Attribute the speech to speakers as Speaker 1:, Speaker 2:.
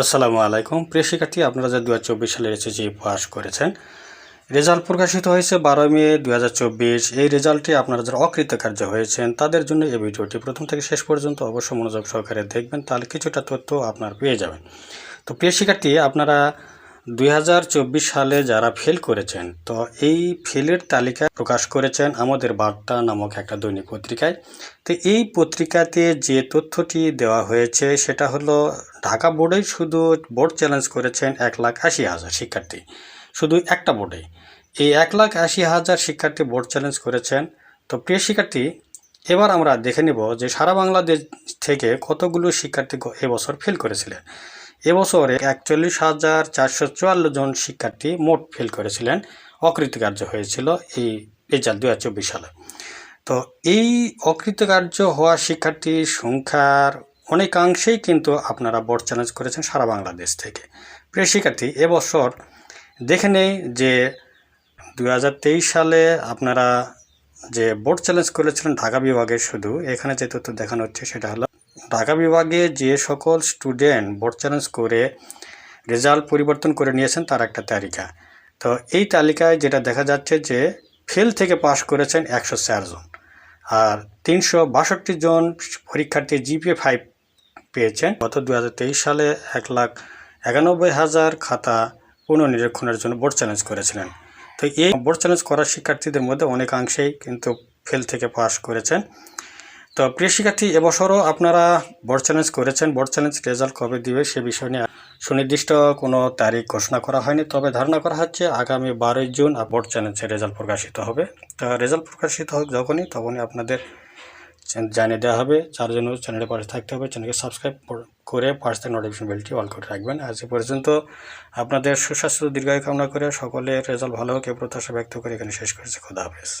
Speaker 1: আসসালামু আলাইকুম। প্রিয় শিক্ষার্থী, আপনারা যে দু সালের এসএসসি পাস করেছেন রেজাল্ট প্রকাশিত হয়েছে বারোই মে দু হাজার চব্বিশ। এই রেজাল্টটি আপনারা যারা অকৃতকার্য হয়েছেন, তাদের জন্য এই ভিডিওটি প্রথম থেকে শেষ পর্যন্ত অবশ্য মনোযোগ সহকারে দেখবেন, তাহলে কিছুটা তথ্য আপনার পেয়ে যাবেন। তো প্রিয় শিক্ষার্থী, আপনারা দুই হাজার চব্বিশ সালে যারা ফেল করেছেন, তো এই ফেলের তালিকা প্রকাশ করেছেন আমাদের বার্তা নামক একটা দৈনিক পত্রিকায়। তো এই পত্রিকাতে যে তথ্যটি দেওয়া হয়েছে, সেটা হলো ঢাকা বোর্ডেই শুধু বোর্ড চ্যালেঞ্জ করেছেন এক লাখ আশি হাজার শিক্ষার্থী। শুধু একটা বোর্ডে। এই এক লাখ আশি হাজার শিক্ষার্থী বোর্ড চ্যালেঞ্জ করেছেন। তো প্রিয় শিক্ষার্থী, এবার আমরা দেখে নিব যে সারা বাংলাদেশ থেকে কতগুলো শিক্ষার্থী এবছর ফেল করেছিলেন। এবছরে একচল্লিশ হাজার চারশো চুয়াল্লিশ জন শিক্ষার্থী মোট ফেল করেছিলেন। অকৃতকার্য হয়েছিল এই রেজাল্ট দু হাজার চব্বিশ সালে। তো এই অকৃতকার্য হওয়া শিক্ষার্থীর সংখ্যার অনেকাংশেই কিন্তু আপনারা বোর্ড চ্যালেঞ্জ করেছেন সারা বাংলাদেশ থেকে। প্রিয় শিক্ষার্থী এবছর দেখে নেই যে দু হাজার তেইশ সালে আপনারা যে বোর্ড চ্যালেঞ্জ করেছিলেন ঢাকা বিভাগে শুধু, এখানে যে তথ্য দেখানো হচ্ছে সেটা হলো ঢাকা বিভাগে যে সকল স্টুডেন্ট বোর্ড চ্যালেঞ্জ করে রেজাল্ট পরিবর্তন করে নিয়েছেন, তার একটা তালিকা। তো এই তালিকায় যেটা দেখা যাচ্ছে যে ফেল থেকে পাশ করেছেন একশো জন। আর তিনশো বাষট্টি জন পরীক্ষার্থী জিপিএ ফাইভ পেয়েছেন। গত দুহাজার তেইশ সালে এক লাখ একানব্বই হাজার খাতা পুনর্নিরীক্ষণের জন্য বোর্ড চ্যালেঞ্জ করেছিলেন। তো এই বোর্ড চ্যালেঞ্জ করা শিক্ষার্থীদের মধ্যে অনেকাংশেই কিন্তু ফেল থেকে পাশ করেছেন। তো প্রিয় শিক্ষার্থী, এবছরও আপনারা বোর্ড চ্যালেঞ্জ করেছেন। বোর্ড চ্যালেঞ্জ রেজাল্ট কবে দিবে সে বিষয় নিয়ে সুনির্দিষ্ট কোনো তারিখ ঘোষণা করা হয়নি। তবে ধারণা করা হচ্ছে আগামী বারোই জুন আর বোর্ড চ্যালেঞ্জের রেজাল্ট প্রকাশিত হবে। তো রেজাল্ট প্রকাশিত হোক যখনই, তখনই আপনাদের জানিয়ে দেওয়া হবে। যার জন্য চ্যানেলের পাশে থাকতে হবে। চ্যানেলকে সাবস্ক্রাইব করে থেকে নোটিফিকেশন বেলটি অল করে রাখবেন। আজ এ পর্যন্ত আপনাদের সুস্বাস্থ্য, দীর্ঘায়ু কামনা করে সকলের রেজাল্ট ভালো হোক, এ প্রত্যাশা ব্যক্ত করে এখানে শেষ করেছে। খোদা হাফেজ।